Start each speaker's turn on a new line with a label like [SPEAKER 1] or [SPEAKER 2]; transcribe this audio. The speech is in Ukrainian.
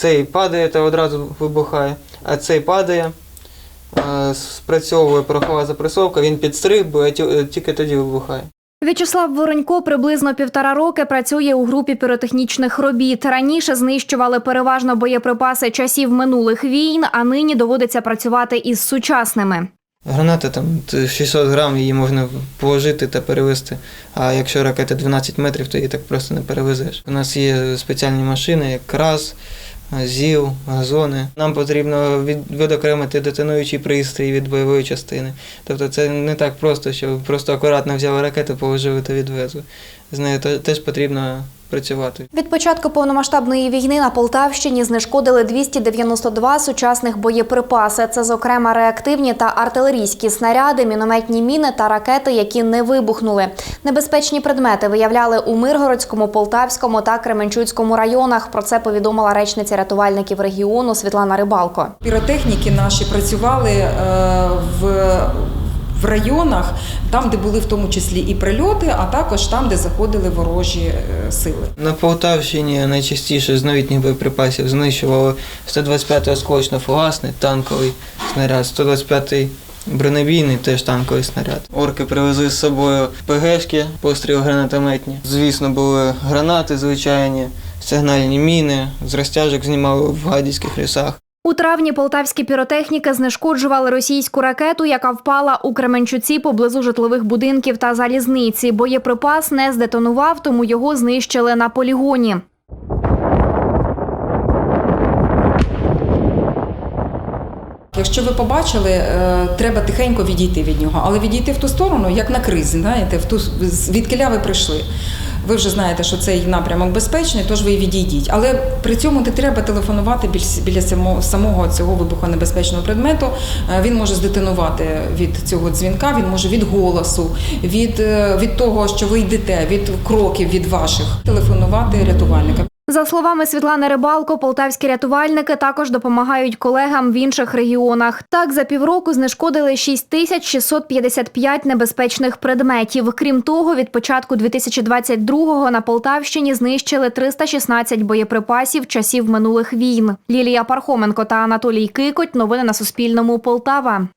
[SPEAKER 1] Цей падає та одразу вибухає, а цей падає, е, спрацьовує порохова запресовка, він підстрибує, е, тільки тоді вибухає.
[SPEAKER 2] В'ячеслав Воронько приблизно півтора роки працює у групі піротехнічних робіт. Раніше знищували переважно боєприпаси часів минулих війн, а нині доводиться працювати із сучасними.
[SPEAKER 1] Граната там т- 600 грам, її можна положити та перевезти. А якщо ракета 12 метрів, то її так просто не перевезеш. У нас є спеціальні машини, як КРАС, ЗІЛ, газони. Нам потрібно від, відокремити детонуючий пристрій від бойової частини. Тобто це не так просто, що просто акуратно взяли ракету, положили та відвезли. З нею теж потрібно працювати.
[SPEAKER 2] Від початку повномасштабної війни на Полтавщині знешкодили 292 сучасних боєприпаси. Це, зокрема, реактивні та артилерійські снаряди, мінометні міни та ракети, які не вибухнули. Небезпечні предмети виявляли у Миргородському, Полтавському та Кременчуцькому районах. Про це повідомила речниця рятувальників регіону Світлана Рибалко.
[SPEAKER 3] Піротехніки наші працювали е, в, в районах, там, де були в тому числі і прильоти, а також там, де заходили ворожі е, сили.
[SPEAKER 1] На Полтавщині найчастіше з новітніх боєприпасів знищували 125-й осколочно-фугасний танковий снаряд, 125-й бронебійний теж танковий снаряд. Орки привезли з собою ПГшки, постріл гранатометні. Звісно, були гранати звичайні, сигнальні міни, з розтяжок знімали в гадівських лісах.
[SPEAKER 2] У травні полтавські піротехніки знешкоджували російську ракету, яка впала у Кременчуці поблизу житлових будинків та залізниці. Боєприпас не здетонував, тому його знищили на полігоні.
[SPEAKER 3] Якщо ви побачили, е, треба тихенько відійти від нього, але відійти в ту сторону, як на кризі, знаєте, в ту звідкиля ви прийшли. Ви вже знаєте, що цей напрямок безпечний, тож ви відійдіть. Але при цьому не треба телефонувати біля самого, цього вибухонебезпечного предмету. Е, Він може здетонувати від цього дзвінка, він може від голосу, від, е, від того, що ви йдете, від кроків від ваших телефонувати рятувальникам.
[SPEAKER 2] За словами Світлани Рибалко, полтавські рятувальники також допомагають колегам в інших регіонах. Так, за півроку знешкодили 6655 небезпечних предметів. Крім того, від початку 2022-го на Полтавщині знищили 316 боєприпасів часів минулих війн. Лілія Пархоменко та Анатолій Кикоть. Новини на Суспільному. Полтава.